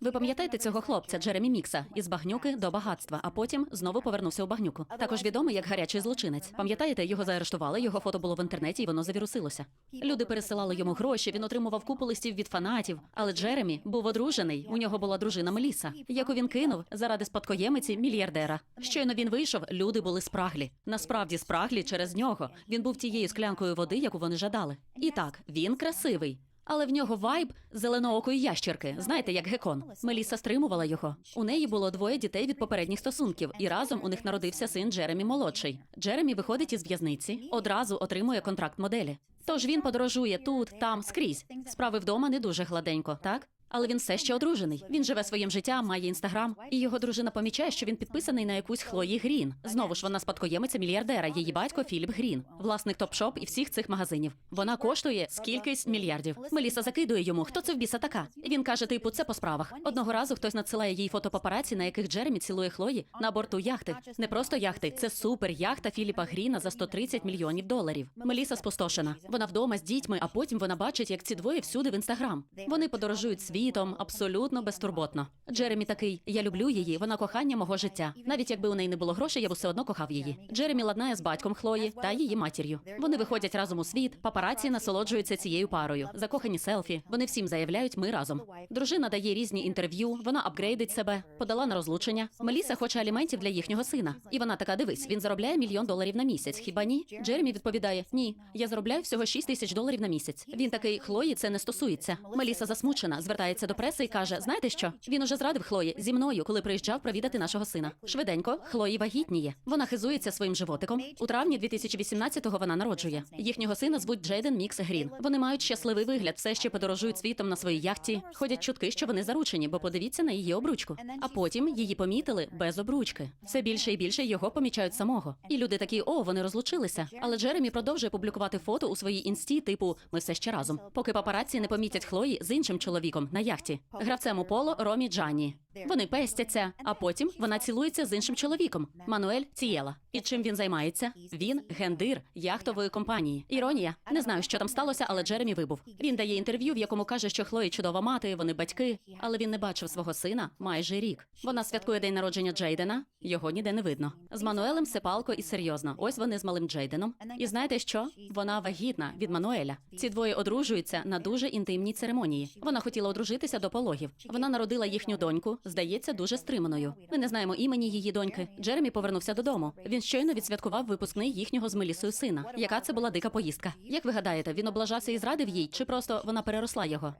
Ви пам'ятаєте цього хлопця Джеремі Мікса із багнюки до багатства, а потім знову повернувся у багнюку. Також відомий як гарячий злочинець. Пам'ятаєте, його заарештували, його фото було в інтернеті, і воно завірусилося. Люди пересилали йому гроші, він отримував купу листів від фанатів. Але Джеремі був одружений. У нього була дружина Меліса, яку він кинув заради спадкоємиці мільярдера. Щойно він вийшов, люди були спраглі. Насправді спраглі через нього. Він був тією склянкою води, яку вони жадали. І так, він красивий. Але в нього вайб зеленоокої ящерки. Знаєте, як гекон. Меліса стримувала його. У неї було двоє дітей від попередніх стосунків, і разом у них народився син Джеремі молодший. Джеремі виходить із в'язниці, одразу отримує контракт моделі. Тож він подорожує тут, там, скрізь. Справи вдома не дуже гладенько, так? Але він все ще одружений. Він живе своїм життям, має інстаграм, і його дружина помічає, що він підписаний на якусь Хлої Грін. Знову ж вона спадкоємиця мільярдера. Її батько Філіп Грін, власник топ-шоп і всіх цих магазинів. Вона коштує скількись мільярдів. Меліса закидує йому, хто це в біса така. Він каже: типу, це по справах. Одного разу хтось надсилає їй фото папараці, на яких Джеремі цілує Хлої на борту яхти. Не просто яхти, це супер яхта Філіпа Гріна за 130 мільйонів доларів. Меліса спустошена. Вона вдома з дітьми, а потім вона бачить, як ці двоє всюди в інстаграм. Вони подорожують світом абсолютно безтурботно. Джеремі такий: я люблю її, вона кохання мого життя. Навіть якби у неї не було грошей, я б все одно кохав її. Джеремі ладнає з батьком Хлої та її матір'ю. Вони виходять разом у світ. Папараці насолоджуються цією парою. Закохані селфі. Вони всім заявляють, ми разом. Дружина дає різні інтерв'ю. Вона апгрейдить себе, подала на розлучення. Меліса хоче аліментів для їхнього сина. І вона така: дивись, він заробляє мільйон доларів на місяць. Хіба ні? Джеремі відповідає: Ні, я заробляю всього 6 тисяч доларів на місяць. Він такий Хлої це не стосується. Меліса засмучена, звертається до преси і каже: Знаєте що? Він уже зрадив Хлої зі мною, коли приїжджав провідати нашого сина. Швиденько, Хлої вагітніє. Вона хизується своїм животиком. У травні 2018-го вона народжує. Їхнього сина звуть Джейден Мікс Грін. Вони мають щасливий вигляд, все ще подорожують світом на своїй яхті. Ходять чутки, що вони заручені, бо подивіться на її обручку. А потім її помітили без обручки. Все більше і більше його помічають самого. І люди такі, о, вони розлучилися. Але Джеремі продовжує публікувати фото у своїй інсті, типу Ми все ще разом. Поки папараці не помітять Хлої з іншим чоловіком на яхті. Гравцем у поло Ромі Джані. Вони пестяться, а потім вона цілується з іншим чоловіком Мануель Цієла. І чим він займається? Він гендир яхтової компанії. Іронія. Не знаю, що там сталося, але Джеремі вибув. Він дає інтерв'ю, в якому каже, що Хлої чудова мати, вони батьки, але він не бачив свого сина майже рік. Вона святкує день народження Джейдена. Його ніде не видно. З Мануелем все палко і серйозно. Ось вони з малим Джейденом. І знаєте що? Вона вагітна від Мануеля. Ці двоє одружуються на дуже інтимній церемонії. Вона хотіла одружитися до пологів. Вона народила їхню доньку, здається, дуже стриманою. Ми не знаємо імені її доньки. Джеремі повернувся додому. Він щойно відсвяткував випускний їхнього з Мелісою сина. Яка це була дика поїздка? Як ви гадаєте, він облажався і зрадив їй, чи просто вона переросла його?